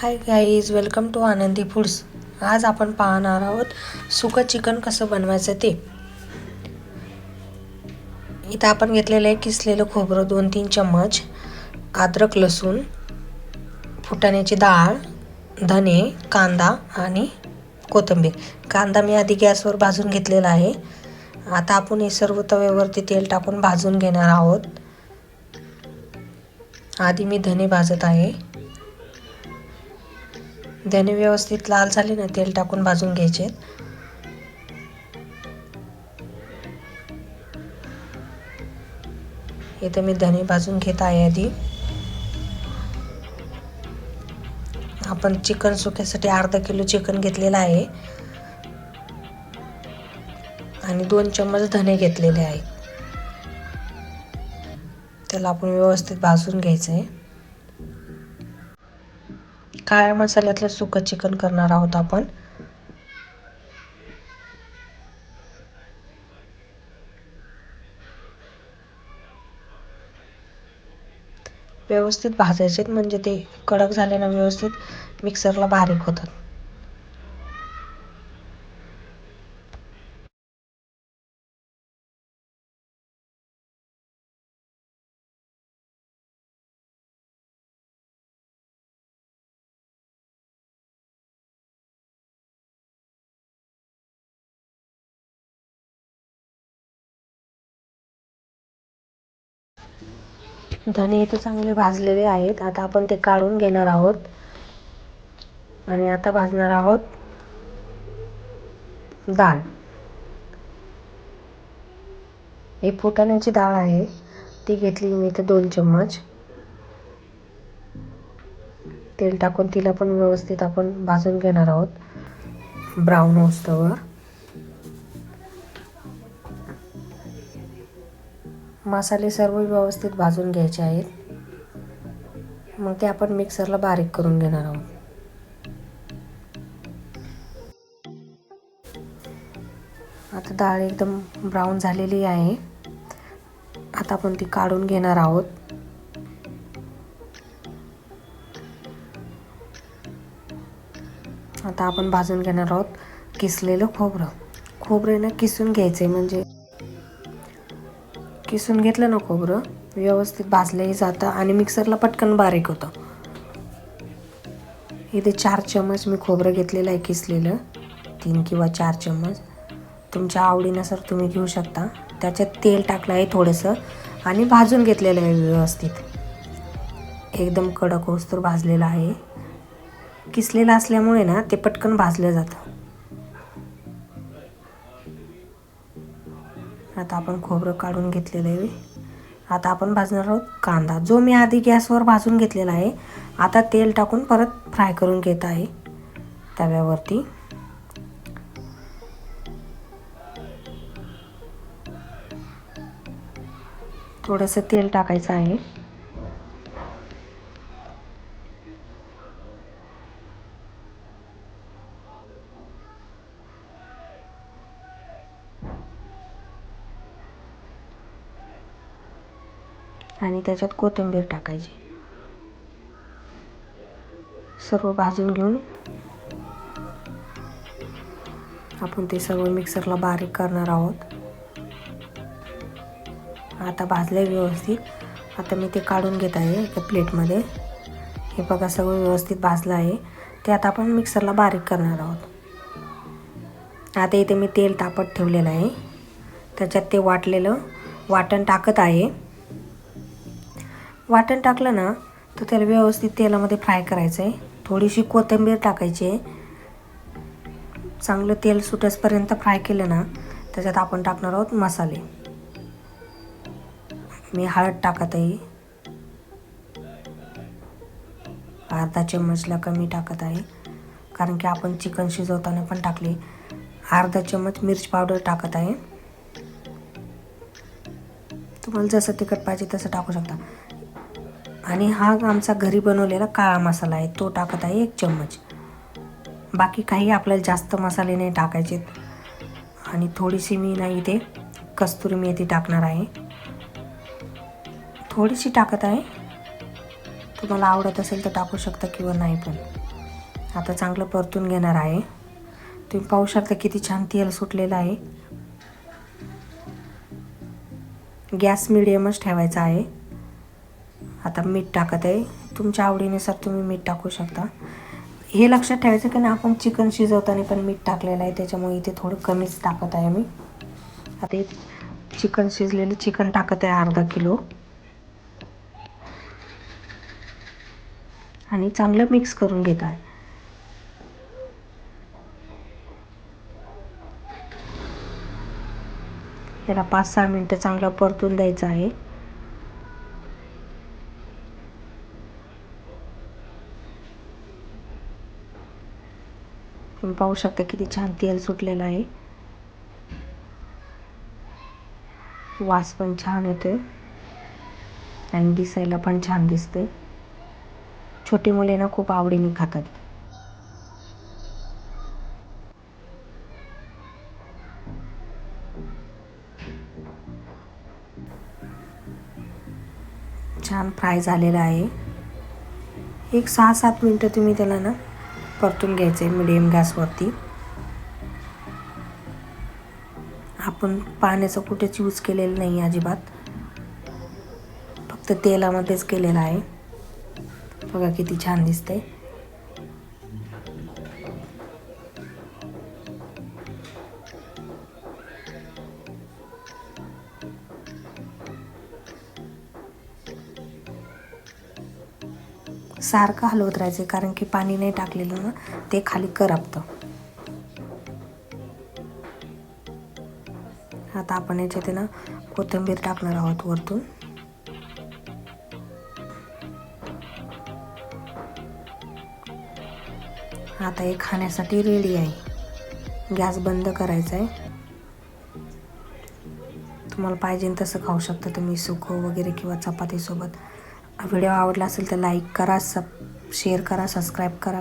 Hi guys welcome to Anandi foods आज आपण पाहणार आहोत सुकं चिकन कसं बनवायचं ते. इथं आपण घेतलेलं आहे किसलेलं खोबरं दोन तीन चम्मच अद्रक लसूण फुटाण्याची डाळ धने कांदा आणि कोथिंबीर. कांदा मी आधी गॅसवर भाजून घेतलेला आहे. आता आपण हे सर्व तव्यावरती तेल टाकून भाजून घेणार आहोत. आधी मी धने भाजत आहे. धने व्यवस्थित लाल झाले ना तेल टाकून भाजून घ्यायचे. इथे मी धने भाजून घेत आहे आधी. आपण चिकन सुक्यासाठी अर्धा किलो चिकन घेतलेलं आहे. आणि दोन चम्मच धने घेतलेले आहे. त्याला आपण व्यवस्थित भाजून घ्यायचं आहे काळ्या मसाल्यातलं सुकं चिकन करणार आहोत आपण? व्यवस्थित भाजायचे म्हणजे ते कडक झाल्यानं व्यवस्थित मिक्सरला बारीक होतात. धने इथे चांगले भाजलेले आहेत. आता आपण ते काढून घेणार आहोत. आणि आता भाजणार आहोत डाळ ही फुटाण्याची डाळ आहे. ती घेतली मी इथे दोन चम्मच. तेल टाकून तिला पण व्यवस्थित आपण भाजून घेणार आहोत. ब्राऊन होस्तवर मसाले सर्व व्यवस्थित भाजून घ्यायचे आहेत. मग ते आपण मिक्सरला बारीक करून घेणार आहोत. आता डाळ एकदम ब्राऊन झालेली आहे. आता आपण ती काढून घेणार आहोत. आता आपण भाजून घेणार आहोत किसलेलं खोबरं. खोबरं ना किसून घ्यायचं आहे म्हणजे किसून घेतलं ना खोबरं व्यवस्थित भाजलंही जातं आणि मिक्सरला पटकन बारीक होतं. इथे चार चम्मच मी खोबरं घेतलेलं आहे किसलेलं. तीन किंवा चार चम्मच. तुमच्या आवडीनुसार तुम्ही घेऊ शकता. त्याच्यात तेल टाकलं आहे थोडंसं आणि भाजून घेतलेलं आहे व्यवस्थित. एकदम कडक होस्तर भाजलेलं आहे. किसलेलं असल्यामुळे ना ते पटकन भाजलं जातं. आता आपण खोबरं काढून घेतलेलं आहे. आता आपण भाजणार आहोत कांदा. जो मी आधी गॅसवर भाजून घेतलेला आहे आता तेल टाकून परत फ्राय करून घेत आहे. तव्यावरती. थोडंसं तेल टाकायचं आहे. आणि त्याच्यात कोथिंबीर टाकायची. सर्व भाजून घेऊन आपण ते सर्व मिक्सरला बारीक करणार आहोत. आता भाजले व्यवस्थित. आता मी ते काढून घेत आहे एका प्लेटमध्ये. हे बघा सगळं व्यवस्थित भाजलं आहे. ते आता आपण मिक्सरला बारीक करणार आहोत. आता इथे मी तेल तापत ठेवलेलं आहे. त्याच्यात ते वाटलेलं वाटण टाकत आहे. वाटण टाकलं ना तर त्याला व्यवस्थित तेलामध्ये फ्राय करायचं आहे थोडीशी कोथिंबीर टाकायची. आहे चांगलं तेल सुटसपर्यंत फ्राय केलं ना त्याच्यात आपण टाकणार आहोत मसाले. मी हळद टाकत आहे. अर्धा चम्मचला कमी टाकत आहे. कारण की आपण चिकन शिजवताना पण टाकले. अर्धा चम्मच मिरची पावडर टाकत आहे. तुम्हाला जसं तिखट पाहिजे तसं टाकू शकता. आणि हा आमचा घरी बनवलेला काळा मसाला आहे. तो टाकत आहे एक चम्मच. बाकी काही आपल्याला जास्त मसाले नाही टाकायचे. आणि थोडीशी मी नाही इथे कस्तुरी मेथी टाकणार आहे. थोडीशी टाकत आहे. तुम्हाला आवडत असेल तर टाकू शकता किंवा नाही पण. आता चांगलं परतून घेणार आहे. तुम्ही पाहू शकता किती छान तेल सुटलेलं आहे. गॅस मिडियमच ठेवायचा आहे. आता मीठ टाकत आहे. तुमच्या आवडीनुसार तुम्ही मीठ टाकू शकता. हे लक्षात ठेवायचं की ना आपण चिकन शिजवताना पण मीठ टाकलेलं आहे. त्याच्यामुळे इथे थोडं कमीच टाकत आहे मी. आता चिकन शिजलेलं चिकन टाकत आहे अर्धा किलो. आणि चांगलं मिक्स करून घेत आहे. याला पाच सहा मिनटं चांगलं परतून द्यायचं आहे. तुम्ही पाहू शकता किती छान तेल सुटलेलं आहे. वास पण छान येतोय. आणि दिसायला पण छान दिसते छोटी मुले ना खूप आवडीने खातात. छान फ्राय झालेला आहे. एक सहा सात मिनटं तुम्ही त्याला ना परतून घ्यायचं आहे मिडियम गॅसवरती आपण पाण्याचं कुठेच यूज केलेलं नाही अजिबात. फक्त तेलामध्येच केलेलं आहे. बघा किती छान दिसतंय. सारखं हलवत राहायचं कारण की पाणी नाही टाकलेलं ना ते खाली करपतं. आता आपण याच्यात आहे ना कोथिंबीर टाकणार आहोत वरतून. आता हे खाण्यासाठी रेडी आहे. गॅस बंद करायचा आहे तुम्हाला पाहिजे तसं खाऊ शकता तुम्ही सुकं वगैरे किंवा चपातीसोबत. व्हिडिओ आवडला असेल तर लाईक करा सब शेअर करा सबस्क्राईब करा.